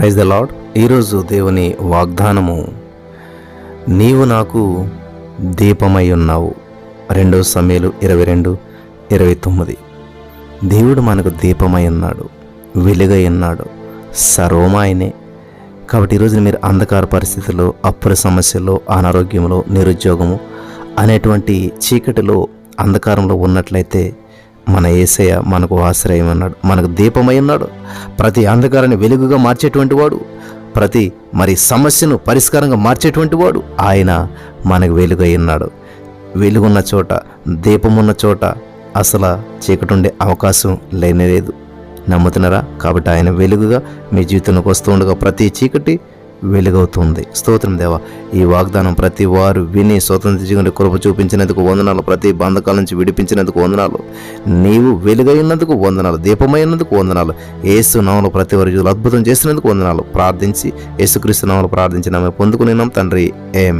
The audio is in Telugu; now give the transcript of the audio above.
ప్రైజ్ ద లాడ్ ఈరోజు దేవుని వాగ్దానము నీవు నాకు దీపమై ఉన్నావు. రెండో సమయలు ఇరవై రెండు ఇరవై తొమ్మిది. దేవుడు మనకు దీపమై ఉన్నాడు వెలుగై ఉన్నాడు సర్వమాయనే. కాబట్టి ఈరోజు మీరు అంధకార పరిస్థితుల్లో అప్పుల సమస్యలో అనారోగ్యంలో నిరుద్యోగము అనేటువంటి చీకటిలో అంధకారంలో ఉన్నట్లయితే మన ఏసయ్య మనకు ఆశ్రయం అన్నాడు మనకు దీపమై ఉన్నాడు. ప్రతి అంధకారాన్ని వెలుగుగా మార్చేటువంటి వాడు ప్రతి మరి సమస్యను పరిష్కారంగా మార్చేటువంటి వాడు ఆయన మనకు వెలుగై ఉన్నాడు. వెలుగున్న చోట దీపమున్న చోట అసలు చీకటి ఉండే అవకాశం లేనే లేదు నమ్ముతున్నారా? కాబట్టి ఆయన వెలుగుగా మీ జీవితంలోకి వస్తూ ఉండగా ప్రతి చీకటి వెలుగవుతుంది. స్తోత్రం దేవ. ఈ వాగ్దానం ప్రతి వారు విని స్వతంత్ర జీవన కృప చూపించినందుకు వందనాలు ప్రతి బంధకాల నుంచి విడిపించినందుకు వందనాలు. నీవు వెలుగైనందుకు వందనాలు దీపమైనందుకు వందనాలు. ఏసు నామలు ప్రతి వారి అద్భుతం చేసినందుకు వందనాలు. ప్రార్థించి యేసుక్రీస్తు నామలు ప్రార్థించిన ఆమె పొందుకుని తండ్రి. ఏ